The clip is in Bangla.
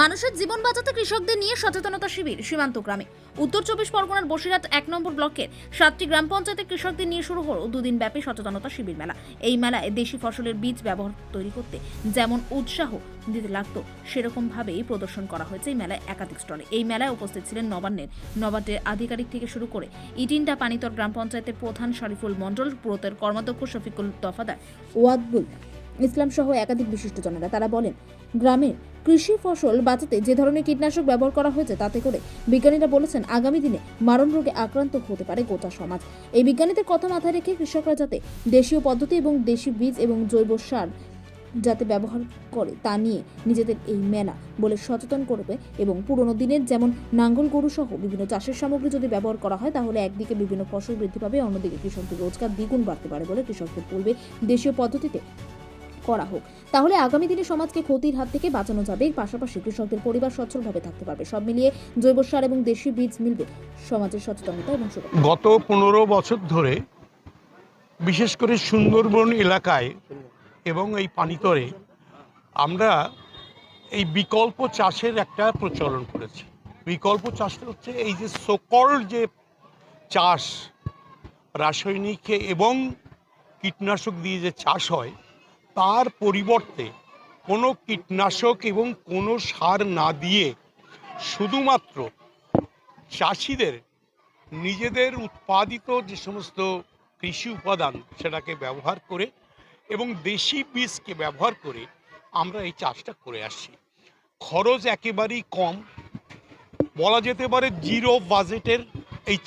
মানুষের জীবন বাঁচাতে কৃষকদের নিয়ে সচেতনতা শিবির, সীমান্ত গ্রামে। উত্তর চব্বিশ পরগনার বসিরহাট এক নম্বর ব্লকের সাতটি গ্রাম পঞ্চায়েতের কৃষকদের নিয়ে শুরু হলো দুদিন ব্যাপী সচেতনতা শিবির মেলা। এই মেলায় দেশি ফসলের বীজ ব্যবহার তৈরি করতে যেমন উৎসাহ দিতে লাগতো সেরকম ভাবেই প্রদর্শন করা হয়েছে এই মেলায় একাধিক স্টলে। এই মেলায় উপস্থিত ছিলেন নবান্নের নবান্নের আধিকারিক থেকে শুরু করে ইটিনটা পানিতর গ্রাম পঞ্চায়েতের প্রধান শরীফুল মণ্ডল, পুরতের কর্মাধ্যক্ষ শফিকুল দফাদার ওয়াদবুল ইসলাম সহ একাধিক বিশিষ্টজনেরা তারা বলেন গ্রামের কৃষি ফসল বাঁচাতে যে ধরনের কীটনাশক ব্যবহার করা হয়েছে তাতে করে বিজ্ঞানীরা বলেছেন, আগামী দিনে মারণ রোগে আক্রান্ত হতে পারে গোটা সমাজ। এই বিজ্ঞানীদের কথা মাথায় রেখে কৃষকরা যাতে দেশীয় পদ্ধতি এবং দেশি বীজ এবং জৈব সার যাতে ব্যবহার করে, তা নিয়ে নিজেদের এই মেলা বলে সচেতন করবে এবং পুরনো দিনের যেমন নাঙ্গল গরু সহ বিভিন্ন চাষের সামগ্রী যদি ব্যবহার করা হয়, তাহলে একদিকে বিভিন্ন ফসল বৃদ্ধি পাবে, অন্যদিকে কৃষকদের রোজগার দ্বিগুণ বাড়তে পারে বলে কৃষকদের বলবে। দেশীয় পদ্ধতিতে করা হোক। তাহলে আগামী দিনে সমাজকে ক্ষতির হাত থেকে বাঁচানো যাবে। পাশাপাশি কৃষকদের পরিবার সচ্ছলভাবে থাকতে পারবে। সব মিলিয়ে জৈব সার এবং দেশি বীজ মিলবে সমাজের সচেতনতা এবং গত পনেরো বছর ধরে বিশেষ করে সুন্দরবন এলাকায় এবং এই পানিতরে আমরা এই বিকল্প চাষের একটা প্রচলন করেছি। বিকল্প চাষটা হচ্ছে এই যে সকল যে চাষ, রাসায়নিক এবং কীটনাশক দিয়ে যে চাষ হয় তার পরিবর্তে কোনো কীটনাশক এবং কোনো সার না দিয়ে শুধুমাত্র চাষিদের নিজেদের উৎপাদিত যে সমস্ত কৃষি উপাদান সেটাকে ব্যবহার করে এবং দেশি বীজকে ব্যবহার করে আমরা এই চাষটা করে আসছি। খরচ একেবারেই কম। বলা যেতে পারে জিরো বাজেটের এই